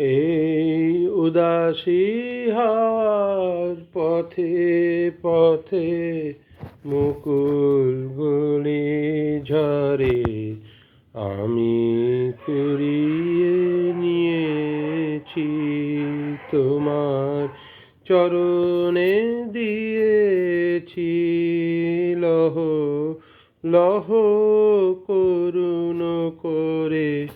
এই উদাসী হাওয়ার পথে পথে মুকুলগুলি ঝরে, আমি কুড়িয়ে নিয়েছি তোমার চরণে দিয়েছি। লহ লহ, করুণ করে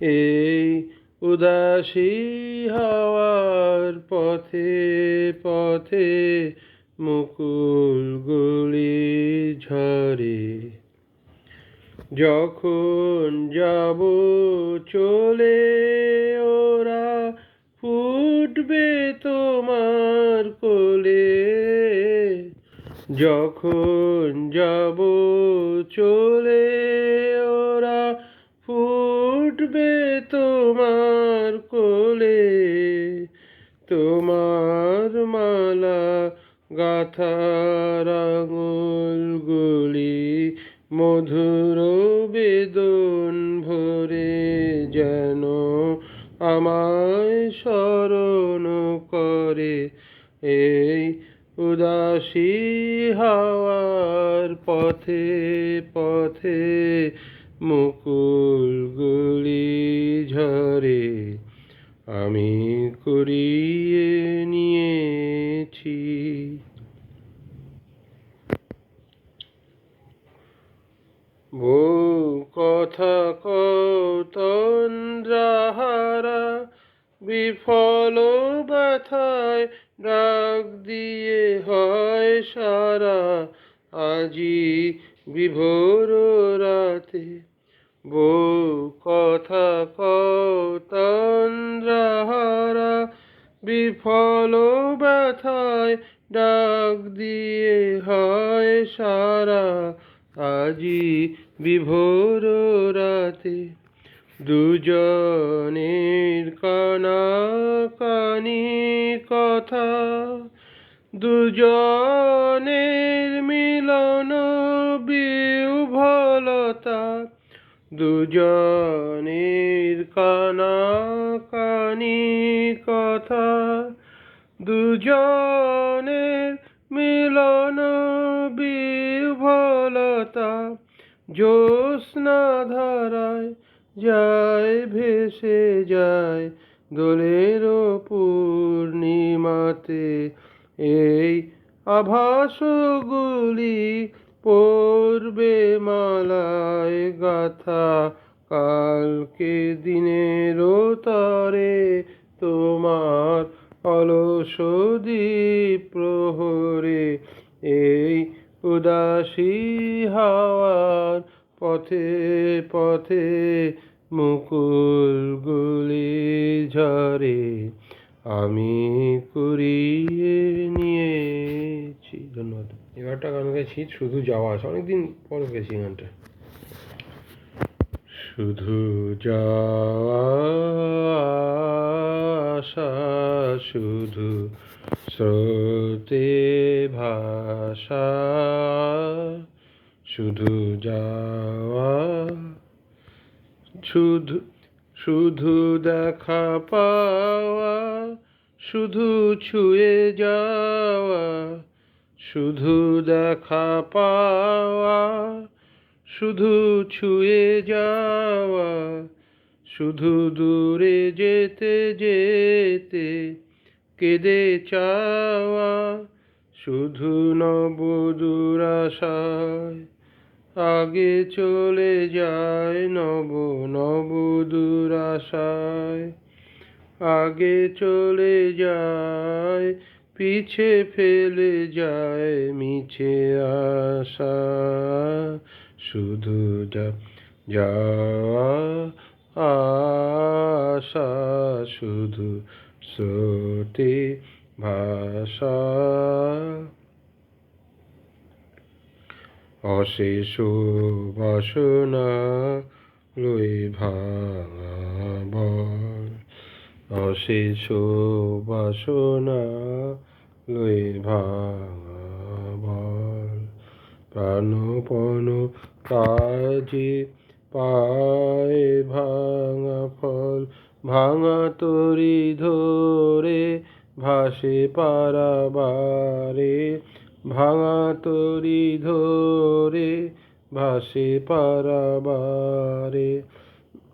এই উদাসী হাওয়ার পথে পথে মুকুলগুলি ঝরে। যখন যাব চলে ওরা ফুটবে তোমার কোলে। যখন যাব চলে ফুটবে তোমার কোলে, তোমার মালা গাথার আঙুলগুলি মধুর বেদন ভরে যেন আমায় স্মরণ করে। এই উদাসী হাওয়ার পথে পথে মুকুলগুলি কুড়িয়ে নিয়েছি। ভো কথা কতন্দ্রাহারা বিফল ব্যথায় ডাক দিয়ে হয় সারা। আজি বিভোর রাতে কথা কতন্দ্রাহারা বিফল ব্যথায় ডাক দিয়ে হয় সারা। আজি বিভোর রাতে দুজনের কানা কানি কথা, দুজনের মিলন দুজনের কানা কানি কথা, দুজনের মিলন বিভলতা, জ্যোৎস্না ধারায় যায়, ভেসে যায় দোলের পূর্ণিমাতে। এই আভাসগুলি পড়বে মালায় গাথা, কালকে দিনের তরে তোমার অলস প্রহরে। এই উদাসী হাওয়ার পথে পথে মুকুলগুলি ঝরে, আমি কুড়িয়ে নিয়েছি। ধন্যবাদ। এবারটা গান গেছি শুধু যাওয়া আসা, অনেকদিন পর গেছি গানটা শুধু যাওয়া শুধু স্রোতে ভাষা শুধু যাওয়া, শুধু শুধু দেখা পাওয়া, শুধু ছুঁয়ে যাওয়া শুধু দেখা পাওয়া, শুধু ছুঁয়ে যাওয়া, শুধু দূরে যেতে যেতে কেঁদে চাওয়া, শুধু নবদূর আশায় আগে চলে যায় নব নবদূর আশায় আগে চলে যায় পিছে ফেলে যায় মিছে আশা। শুধু যা যাওয়া আশা, শুধু স্রোতে ভাষা। অশেষ বাসনা লই ভাঙাবর অশেষ বাসনা লই ভাঙাবর প্রাণপণ কাজে পায় ভাঙা ফল, ভাঙা তরি ধরে ভাসে পারাবারে ভাঙা তরি ধরে ভাসে পারাবারে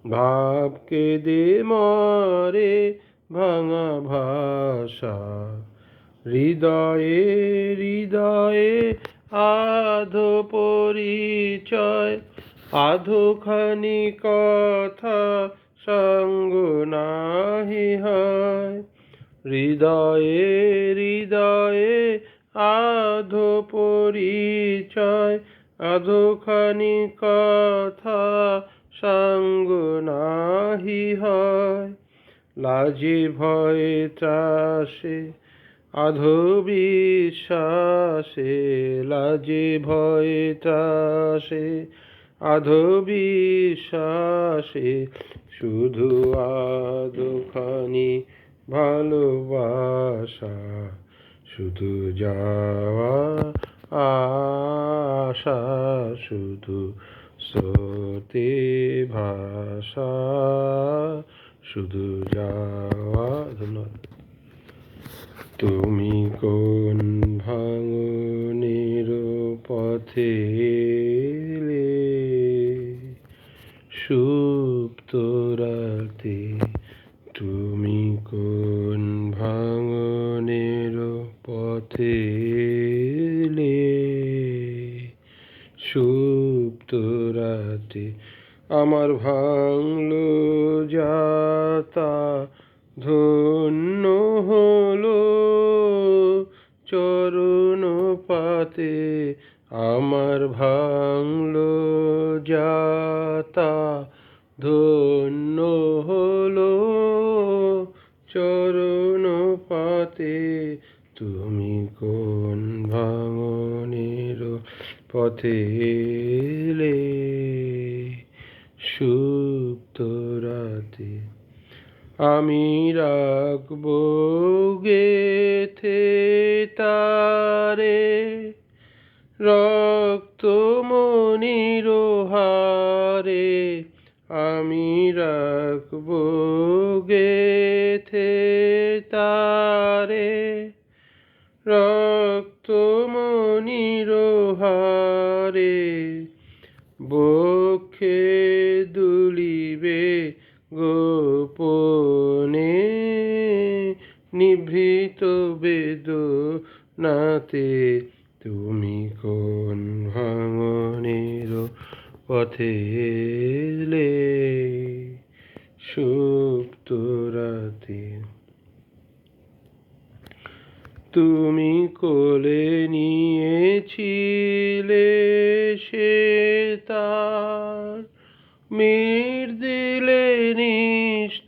ভাবকে দে মরে ভাঙা ভাষা। হৃদয়ে হৃদয়ে আধো পরিচয়, আধোখানি কথা সঙ্গ নাহি হয়। হৃদয়ে হৃদয়ে আধো পরিচয়, আধোখানি কথা সঙ্গ নাহি হয়। লাজে ভয়ে ত্রাসে আধো বিশ্বাসে লাজে ভয়ে ত্রাসে আধো বিশ্বাসে শুধু আদোখানি ভালোবাসা, শুধু যাওয়া, আশা, শুধু স্রোতে ভাষা শুধু যাওয়া ধন্যবাদ তুমি কোন ভাঙনের পথে এলে? রাতে আমার ভাঙলো যাতা ধন্য হলো চরণ পাতে আমার ভাঙলো যাতা ধন্য হলো চরণ পাতে তুমি কোন ভাঙনের পথে এলে সুপ্ত রাতে আমি রাখব গেথে তারে। রক্ত মনির হারে আমি রাখব গেথে তারে। রক্ত মনির হারে বক্ষে দুলিবে গোপনে নিভৃত বেদনাতে তুমি কোন ভাঙনের পথে এলে? সুপ্ত রাতে তুমি কোলে নিয়েছিলে সে তার দিলে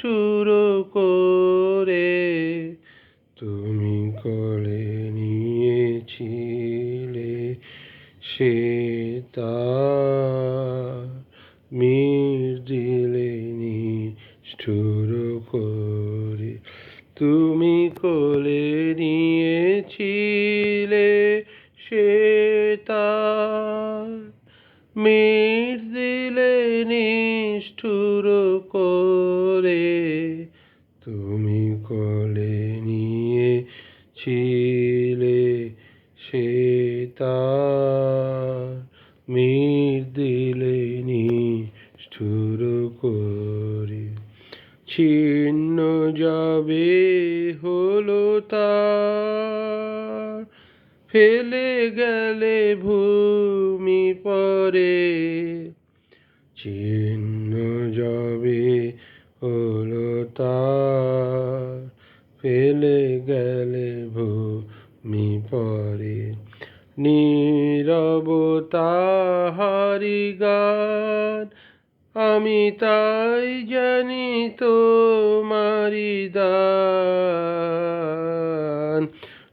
নিষ্ঠুর করে তুমি কোলে নিয়েছিলে সে তার মের দিলে নিষ্ঠুর করে। তুমি কোলে নিয়েছিলে সে মের দিলে নিষ্ঠুর করে। ছিন্ন যাবে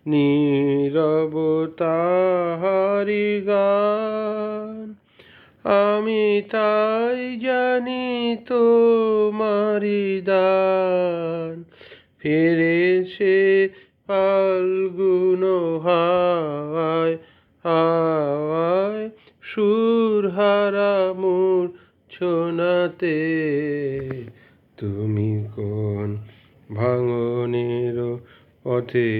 নীরবতা হারি গান। আমি তাই জানি তো মারিদান ফিরে সে ফাল্গুন হাওয়ায় হাওয়ায় সুর হারা মোর ছোনাতে তুমি কো ভাঙনের পথে